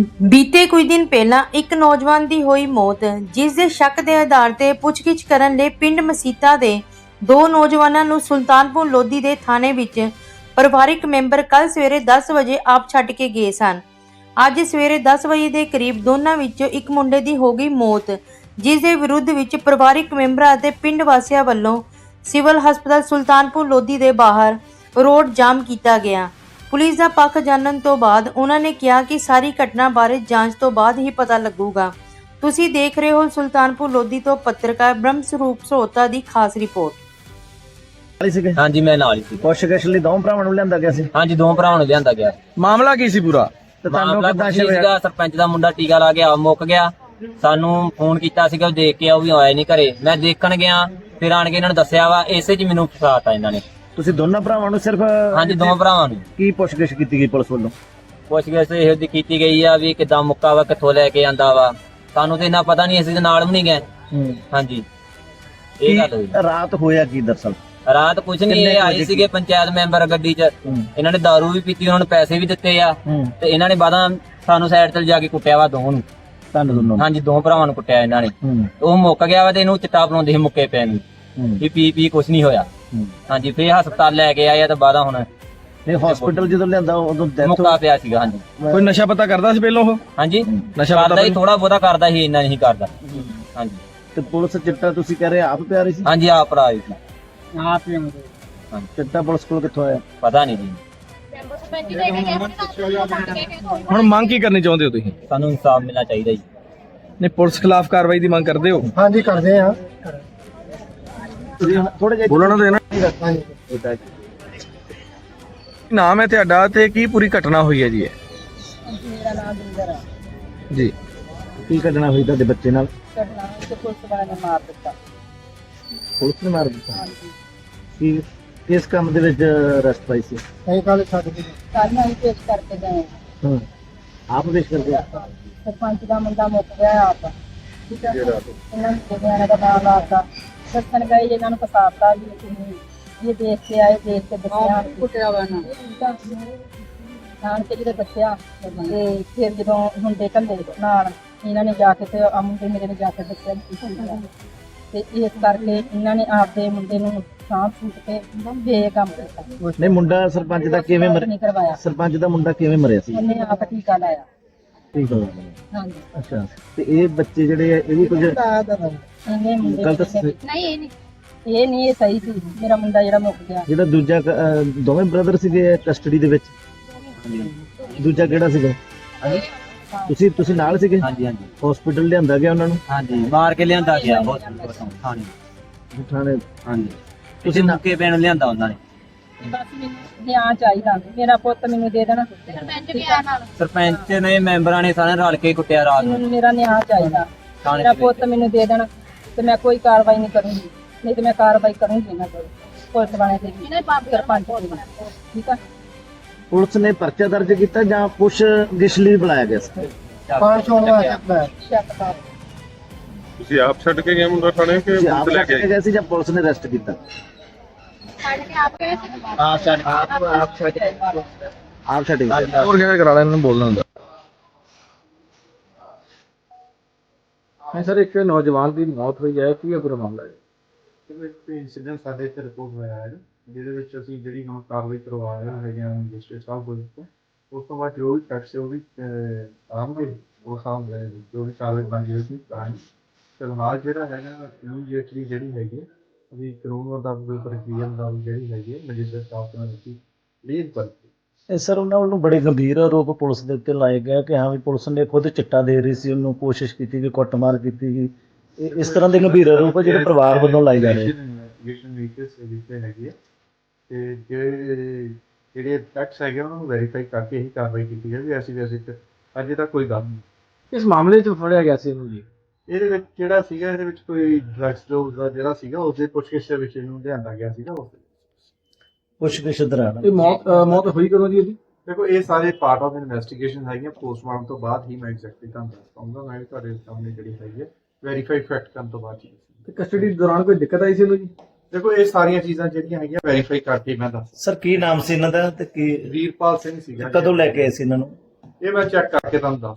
ਬੀਤੇ ਕੁਝ ਦਿਨ ਪਹਿਲਾਂ ਇੱਕ ਨੌਜਵਾਨ ਦੀ ਹੋਈ ਮੌਤ, ਜਿਸ ਦੇ ਸ਼ੱਕ ਦੇ ਆਧਾਰ ਤੇ ਪੁੱਛਗਿੱਛ ਕਰਨ ਲਈ ਪਿੰਡ ਮਸੀਤਾ ਦੇ ਦੋ ਨੌਜਵਾਨਾਂ ਨੂੰ ਸੁਲਤਾਨਪੁਰ ਲੋਧੀ ਦੇ ਥਾਣੇ ਵਿੱਚ ਪਰਿਵਾਰਿਕ ਮੈਂਬਰ ਕੱਲ ਸਵੇਰੇ 10 ਵਜੇ ਆਪ ਛੱਡ ਕੇ ਗਏ ਸਨ। ਅੱਜ ਸਵੇਰੇ 10 ਵਜੇ ਦੇ ਕਰੀਬ ਦੋਨਾਂ ਵਿੱਚੋਂ ਇੱਕ ਮੁੰਡੇ ਦੀ ਹੋ ਗਈ ਮੌਤ, ਜਿਸ ਦੇ ਵਿਰੁੱਧ ਵਿੱਚ ਪਰਿਵਾਰਿਕ ਮੈਂਬਰਾਂ ਅਤੇ ਪਿੰਡ ਵਾਸੀਆਂ ਵੱਲੋਂ ਸਿਵਲ ਹਸਪਤਾਲ ਸੁਲਤਾਨਪੁਰ ਲੋਧੀ ਦੇ ਬਾਹਰ ਰੋਡ ਜਾਮ ਕੀਤਾ ਗਿਆ। ਪੁਲਿਸ ਦਾ ਪੱਖ ਜਾਣਨ ਤੋਂ ਬਾਅਦ ਉਹਨਾਂ ਨੇ ਕਿਹਾ ਕਿ ਸਾਰੀ ਘਟਨਾ ਬਾਰੇ ਜਾਂਚ ਤੋਂ ਬਾਅਦ ਹੀ ਪਤਾ ਲੱਗੂਗਾ। ਤੁਸੀਂ ਦੇਖ ਰਹੇ ਹੋ ਸੁਲਤਾਨਪੁਰ ਲੋਧੀ ਤੋਂ ਪੱਤਰਕਾਰ ਬ੍ਰਹਮ ਸਰੂਪ ਸੋਤਾ ਦੀ ਖਾਸ ਰਿਪੋਰਟ। ਵਾਲੀ ਸੀਗੇ? ਹਾਂਜੀ ਮੈਂ ਨਾਲ ਹੀ ਸੀ। ਪੁੱਛਗਿੱਛ ਲਈ ਦੋ ਭਰਾਵਾਂ ਨੂੰ ਲਿਆਂਦਾ ਗਿਆ ਸੀ? ਹਾਂਜੀ ਦੋ ਭਰਾਵਾਂ ਨੂੰ ਲਿਆਂਦਾ ਗਿਆ। ਮਾਮਲਾ ਕੀ ਸੀ ਪੂਰਾ? ਤੇ ਤੁਹਾਨੂੰ ਮਾਮਲਾ ਕਿੱਦਾਂ ਕੁਛ ਨਹੀਂ ਸ਼ਿਵ ਸੀਗਾ ਸਰਪੰਚ ਦਾ ਮੁੰਡਾ ਟੀਕਾ ਲਾ ਗਿਆ ਮੁੱਕ ਗਿਆ। ਸਾਨੂੰ ਫੋਨ ਕੀਤਾ ਸੀਗਾ ਉਹ ਦੇਖ ਕੇ ਆ, ਉਹ ਵੀ ਆਇਆ ਨਹੀਂ ਘਰੇ। ਮੈਂ ਦੇਖਣ ਗਿਆ ਫਿਰ ਆਣ ਕੇ ਇਹਨਾਂ ਨੂੰ ਦੱਸਿਆ ਵਾ ਇਸੇ 'ਚ ਮੈਨੂੰ ਫਸਾਤਾ ਇਹਨਾਂ ਨੇ। ਤੁਸੀਂ ਦੋਨਾਂ ਭਰਾਵਾਂ ਨੂੰ ਸਿਰਫ ਹਾਂਜੀ ਦੋ ਭਰਾਵਾਂ ਨੂੰ। ਕੀ ਪੁੱਛਗਿੱਛ ਕੀਤੀ ਗਈ ਪੁਲਿਸ ਵੱਲੋਂ? ਪੁੱਛ ਗਏ ਸੀ ਇਹੋ ਜਿਹੀ ਕੀਤੀ ਗਈ ਆ ਵੀ ਕਿਦਾਂ ਮੁੱਕਾ ਵਾ ਕਿੱਥੋਂ ਲੈ ਕੇ ਆਂਦਾ ਵਾ। ਸਾਨੂੰ ਤੇ ਇੰਨਾ ਪਤਾ ਨਹੀਂ ਅਸੀਂ ਤੇ ਨਾਲ ਵੀ ਨਹੀਂ ਗਏ। ਹਾਂਜੀ। ਇਹ ਗੱਲ ਹੋਈ। ਰਾਤ ਹੋਇਆ ਕੀ ਦਰਸਲ? ਰਾਤ ਕੁਝ ਨਹੀਂ ਇਹ ਆਏ ਸੀਗੇ ਪੰਚਾਇਤ ਮੈਂਬਰ ਗੱਡੀ 'ਚ। ਇਹਨਾਂ ਨੇ दारू ਵੀ ਪੀਤੀ ਉਹਨਾਂ ਨੂੰ ਪੈਸੇ ਵੀ ਦਿੱਤੇ ਆ। ਤੇ ਇਹਨਾਂ ਨੇ ਬਾਦਾਂ ਸਾਨੂੰ ਸਾਈਡ ਤੇ ਜਾ ਕੇ ਕੁੱਟਿਆ ਵਾ ਦੋਵਾਂ ਨੂੰ। ਤੁਹਾਨੂੰ ਦੋਨੋਂ ਹਾਂਜੀ ਦੋ ਭਰਾਵਾਂ ਨੂੰ ਕੁੱਟਿਆ ਇਹਨਾਂ ਨੇ। ਉਹ ਮੁੱਕ ਗਿਆ ਵਾ ਤੇ ਇਹਨੂੰ ਚਿੱਟਾ ਬਣਾਉਂਦੇ ਸੀ ਮੁੱਕੇ ਪੈ ਨੂੰ। ਵੀ ਪੀ ਪੀ ਕੁਛ ਨਹੀਂ ਹੋਇਆ। ਹਾਂਜੀ ਫੇਰ ਹਸਪਤਾਲ ਲੈ ਕੇ ਆਏ ਆ ਤੇ ਬਾਦਾਂ ਹੁਣ। ਨਹੀਂ ਹਸਪੀਟਲ ਜਦੋਂ ਲਿਆਂਦਾ ਉਦੋਂ ਡੈਥ ਮੁੱਕਾ ਪਿਆ ਸੀਗਾ ਹਾਂਜੀ। ਕੋਈ ਨਸ਼ਾ ਪਤਾ ਕਰਦਾ ਸੀ ਪਹਿਲਾਂ ਉਹ? ਹਾਂਜੀ। ਨਸ਼ਾ ਪਤਾ ਕਰਦਾ ਹੀ ਥੋੜਾ ਬਹੁਤਾ ਕਰਦਾ ਸੀ ਇੰਨਾ ਨਹੀਂ ਕਰਦਾ। ਹਾਂਜੀ। ਤੇ ਪੁਲਿਸ ਚਿੱਟਾ ਤੁਸੀਂ ਕਹਿ ਰਹੇ ਆਪ ਪਿਆ ਰਹੀ ਸੀ? ਹਾਂਜੀ ਆਪ ਭਰਾ ਆਏ ਸੀ। ਚਿੱਟਾ ਪੁਲਿਸ ਕੋਲ ਕਿੱਥੋਂ ਆਇਆ? ਪਤਾ ਨਹੀਂ ਜੀ। ਹੁਣ ਮੰਗ ਕੀ ਕਰਨੀ ਚਾਹੁੰਦੇ ਹੋ ਤੁਸੀਂ? ਸਾਨੂੰ ਇਨਸਾਫ ਮਿਲਣਾ ਚਾਹੀਦਾ ਜੀ। ਨਹੀਂ ਪੁਲਿਸ ਖਿਲਾਫ ਕਾਰਵਾਈ ਦੀ ਮੰਗ ਕਰਦੇ ਹੋ? ਹਾਂਜੀ ਕਰਦੇ ਆ ਥੋੜੇ ਜਿਹਾ ਬੋਲਣਾ ਦੇਣਾ ਹਾਂਜੀ ਨਾਮ ਹੈ ਤੁਹਾਡਾ ਤੇ ਕੀ ਪੂਰੀ ਘਟਨਾ ਹੋਈ ਹੈ ਜੀ ਇਹ? ਮੇਰਾ ਨਾਮ ਜਿੰਦਰ ਹੈ ਜੀ। ਕੀ ਕੱਢਣਾ ਹੋਈ ਤੁਹਾਡੇ ਬੱਚੇ ਨਾਲ? ਘਟਨਾ ਤੇ ਪੁਲਿਸ ਵਾਲਿਆਂ ਨੇ ਮਾਰ ਦਿੱਤਾ। ਪੁਲਿਸ ਨੇ ਮਾਰ ਦਿੱਤਾ? ਕੀ ਕਿਸ ਕੰਮ ਦੇ ਵਿੱਚ ਅਰੈਸਟ ਪਾਈ ਸੀ? ਅਸੀਂ ਕੱਲ ਛੱਡ ਕੇ ਸਾਰੀਆਂ ਹੀ ਪੇਸ਼ ਕਰਕੇ ਗਏ। ਹੂੰ। ਆਪ ਪੇਸ਼ ਕਰਦੇ ਆ? ਸਰਪੰਚ ਦਾ ਮੁੰਡਾ ਮੁੱਕ ਗਿਆ ਆਪ। ਠੀਕ ਹੈ ਇਹਨਾਂ ਨੇ ਜਿਹੜਿਆਂ ਦਾ ਨਾਮ ਲਾਤਾ ਦੱਸਣ ਗਏ ਇਹਨਾਂ ਨੂੰ ਫਸਾਤਾ ਤੁਸੀਂ ਇਹ ਦੇਖ ਕੇ ਆਏ ਦੇਖ ਕੇ ਦੱਸਿਆ। ਕੁੱਟਿਆ ਵਾ ਨਾ। ਨਾਨ ਕੇ ਜਦੋਂ ਦੱਸਿਆ ਤੇ ਫਿਰ ਜਦੋਂ ਹੁੰਦੇ ਕੰਦੇ ਨਾਲ ਇਹਨਾਂ ਨੇ ਜਾ ਕੇ ਤੇ ਆ ਮੁੰਡੇ ਮੇਰੇ ਨੇ ਜਾ ਕੇ ਦੱਸਿਆ ਵੀ ਕੀ ਹੋਇਆ। ਤੇ ਇਸ ਕਰਕੇ ਇਹਨਾਂ ਨੇ ਆਪਦੇ ਮੁੰਡੇ ਨੂੰ ਸਾਂਭ ਸੁੱਟ ਕੇ ਬੇਕਮ ਕੀਤਾ। ਨਹੀਂ ਮੁੰਡਾ ਸਰਪੰਚ ਦਾ ਕਿਵੇਂ ਮਰਿਆ ਸਰਪੰਚ ਦਾ ਮੁੰਡਾ ਕਿਵੇਂ ਮਰਿਆ ਸੀ? ਉਹਨੇ ਆਪ ਟੀਕਾ ਲਾਇਆ। ਠੀਕ ਹੋ ਹਾਂਜੀ। ਅੱਛਾ। ਤੇ ਇਹ ਬੱਚੇ ਜਿਹੜੇ ਆ ਇਹ ਵੀ ਕੁਝ ਇਹਨੇ ਮੁੰਡੇ। ਨਹੀਂ ਇਹ ਨਹੀਂ। ਇਹ ਨਹੀਂ ਇਹ ਸਹੀ ਸੀ। ਮੇਰਾ ਮੁੰਡਾ ਜਿਹੜਾ ਮੁੱਕ ਗਿਆ। ਜਿਹੜਾ ਦੂਜਾ ਕ- ਅਹ ਦੋਵੇਂ ਬ੍ਰਦਰ ਸੀਗੇ ਕਸਟਡੀ ਦੇ ਵਿੱਚ? ਦੂਜਾ ਕਿਹੜਾ ਸੀਗਾ? ਤੁਸੀਂ ਤੁਸੀਂ ਨਾਲ ਸੀਗੇ? ਹਾਂਜੀ ਹਾਂਜੀ। ਹਸਪੀਟਲ ਲਿਆਂਦਾ ਗਿਆ ਉਹਨਾਂ ਨੂੰ? ਹਾਂਜੀ ਮਾਰ ਕੇ ਲਿਆਂਦਾ ਗਿਆ ਹਸਪਤਾਲ ਤੋਂ ਥਾਣੇ। ਥਾਣੇ ਹਾਂਜੀ। ਤੁਸੀਂ ਮੁੱਕੇ ਪੈਣ ਲਿਆਂਦਾ ਉਹਨਾਂ ਨੇ। ਬਸ ਮੈਨੂੰ ਨਿਆਂ ਚਾਹੀਦਾ। ਮੇਰਾ ਪੁੱਤ ਮੈਨੂੰ ਦੇ ਦੇਣਾ। ਸਰਪੰਚ ਨੇ ਮੈਂਬਰਾਂ ਨੇ ਸਾਰੇ ਰਲ ਕੇ ਕੁੱਟਿਆ ਰਾਤ ਨੂੰ। ਮੈਨੂੰ ਮੇਰਾ ਨਿਆਂ ਚਾਹੀਦਾ। ਥਾਣੇ ਮੇਰਾ ਪੁੱਤ ਮੈਨੂੰ ਦੇ ਦੇਣਾ ਤੇ ਮੈਂ ਕੋਈ ਕਾਰਵਾਈ ਨਹੀਂ ਕਰੂੰਗੀ। ਨਹੀਂ ਤੇ ਮੈਂ ਕਾਰਵਾਈ ਕਰੂੰਗੀ ਇਹਨਾਂ ਕੋਲ। ਪੁਲਿਸ ਵਾਲਿਆਂ ਤੇ ਵੀ, ਸਰਪੰਚ ਤੇ ਵੀ। ਠੀਕ ਆ? ਪੁਲਿਸ ਨੇ ਪਰਚਾ ਦਰਜ ਕੀਤਾ ਜਾਂ ਪੁੱਛ ਗਿਛ ਲਈ ਬੁਲਾਇਆ ਗਿਆ ਸੀ? ਪਾਣ ਚੋਣ ਵਾਸਤੇ ਸ਼ੱਕ ਦਾ ਤੁਸੀਂ ਆਪ ਛੱਡ ਕੇ ਗਏ ਮੁੰਡਾ ਥਾਣੇ ਕਿ ਤੁਸੀਂ ਆਪ ਪੁਲਿਸ ਲੈ ਲੈ ਕੇ ਕੇ ਆਈ ਗਏ ਸੀ ਜਾਂ ਪੁਲਿਸ ਨੇ ਅਰੈਸਟ ਕੀਤਾ? ਆਪ ਛੱਡ ਆਪ ਆਪ ਛੱਡ ਆਪ ਛੱਡ ਗਏ। ਹੋਰ ਕਿਵੇਂ ਕਰਾ ਲੈਣ ਨੂੰ ਬੋਲਣਾ ਹੁੰਦਾ ਹਾਂ ਸਰ ਇੱਕ ਨੌਜਵਾਨ ਦੀ ਮੌਤ ਹੋਈ ਹੈ ਕੀ ਹੈ ਪੂਰਾ ਮਾਮਲਾ ਇੱਕ ਇਨਸੀਡੈਂਟ ਸਾਡੇ ਇੱਥੇ ਰਿਪੋਰਟ ਹੋਇਆ ਹੈ ਜਿਹਦੇ ਵਿੱਚ ਅਸੀਂ ਜਿਹੜੀ ਹੁਣ ਕਾਰਵਾਈ ਕਰਵਾ ਰਹੇ ਹੈਗੇ ਹਾਂ ਮੈਜਿਸਟਰੇਟ ਸਾਹਿਬ ਕੋਲ ਤੋਂ ਉਸ ਤੋਂ ਬਾਅਦ ਜੋ ਵੀ ਫੈਕਟਸ ਉਹ ਵੀ ਅਹ, ਆਉਣਗੇ ਉਹ ਸਾਹਮਣੇ ਜੋ ਵੀ ਕਾਰਵਾਈ ਬਣਦੀ ਹੋਈ ਕਰਾਂਗੇ ਫਿਲਹਾਲ ਜਿਹੜਾ ਹੈਗਾ ਇਮੀਡੀਏਟਲੀ ਜਿਹੜੀ ਹੈਗੀ ਅਸੀਂ ਕਾਨੂੰਨ ਮੁਤਾਬਕ ਪ੍ਰਕਿਰਿਆ ਮੁਤਾਬਕ ਜਿਹੜੀ ਹੈਗੀ ਹੈ ਮੈਜਿਸਟਰੇਟ ਸਾਹਿਬ ਤੋਂ ਅਸੀਂ ਲੀਡ ਕਰਦੇ ਇਹ ਸਰ ਉਹਨਾਂ ਵੱਲੋਂ ਬੜੇ ਗੰਭੀਰ ਆਰੋਪ ਪੁਲਿਸ ਦੇ ਉੱਤੇ ਲਾਏ ਗਏ ਕਿ ਹਾਂ ਵੀ ਪੁਲਿਸ ਨੇ ਖੁਦ ਚਿੱਟਾ ਦੇ ਰਹੀ ਸੀ ਉਹਨੂੰ ਕੋਸ਼ਿਸ਼ ਕੀਤੀ ਕਿ ਕੁੱਟਮਾਰ ਕੀਤੀ ਗਈ। ਇਹ ਇਸ ਤਰ੍ਹਾਂ ਦੇ ਗੰਭੀਰ ਆਰੋਪ ਆ ਜਿਹੜੇ ਪਰਿਵਾਰ ਵੱਲੋਂ ਲਾਏ ਜਾ ਰਹੇ ਇਨਵੈਸਟੀਗੇਸ਼ਨ ਵੀਕਸ ਵਿਖੇ ਹੈਗੀ ਹੈ ਤੇ ਜਿਹੜੇ ਜਿਹੜੇ ਫੈਕਟਸ ਹੈਗੇ ਉਹਨਾਂ ਨੂੰ ਵੈਰੀਫਾਈ ਕਰਕੇ ਹੀ ਕਾਰਵਾਈ ਕੀਤੀ ਜਾਵੇ ਐਸੀ ਵੈਸੇ ਤੇ ਅਜੇ ਤੱਕ ਕੋਈ ਗੱਲ ਨਹੀਂ। ਇਸ ਮਾਮਲੇ 'ਚ ਫੜਿਆ ਗਿਆ ਸੀ ਇਹਨੂੰ ਜੀ। ਇਹਦੇ ਵਿੱਚ ਜਿਹੜਾ ਸੀਗਾ ਇਹਦੇ ਵਿੱਚ ਕੋਈ ਡਰੱਗਸ ਡੋਜ਼ ਦਾ ਜਿਹੜਾ ਸੀਗਾ ਉਸ ਦੇ ਪੁੱਛਗਿੱਛ ਦੇ ਵਿੱਚ ਇਹਨੂੰ ਲਿਆਂਦਾ ਗਿਆ ਸੀਗਾ ਉਸ ਦੇ ਪੁੱਛ ਗਿਛ ਦੌਰਾਨ। ਇਹ ਮੌਤ ਅਹ ਮੌਤ ਹੋਈ ਕਦੋਂ ਜੀ ਇਹਦੀ? ਦੇਖੋ ਇਹ ਸਾਰੇ ਪਾਰਟ ਆਫ ਇਨਵੈਸਟੀਗੇਸ਼ਨ ਹੈਗੀਆਂ। ਪੋਸਟਮਾਰਟਮ ਤੋਂ ਬਾਅਦ ਹੀ ਮੈਂ ਐਗਜ਼ੈਕਟਲੀ ਤੁਹਾਨੂੰ ਦੱਸ ਪਾਉਂਗਾ ਮੈਂ ਤੁਹਾਡੇ ਸਾਹਮਣੇ ਜਿਹੜੀ ਹੈਗੀ ਹੈ ਵੈਰੀਫਾਈ ਫੈਕਟ ਕਰਨ ਤੋਂ ਬਾਅਦ ਹੀ ਤੇ ਕਸਟਡੀ ਦੌਰਾਨ ਕੋਈ ਦਿੱਕਤ ਆਈ ਸੀ ਇਹਨੂੰ ਜੀ? ਦੇਖੋ ਇਹ ਸਾਰੀਆਂ ਚੀਜ਼ਾਂ ਜਿਹੜੀਆਂ ਹੈਗੀਆਂ ਵੈਰੀਫਾਈ ਕਰਕੇ ਮੈਂ ਦੱਸ ਸਰ ਕੀ ਨਾਮ ਸੀ ਇਹਨਾਂ ਦਾ ਤੇ ਕੀ ਵੀਰਪਾਲ ਸਿੰਘ ਸੀਗਾ ਕਦੋਂ ਲੈ ਕੇ ਆਏ ਸੀ ਇਹਨਾਂ ਨੂੰ? ਇਹ ਮੈਂ ਚੈੱਕ ਕਰਕੇ ਤੁਹਾਨੂੰ ਦੱਸ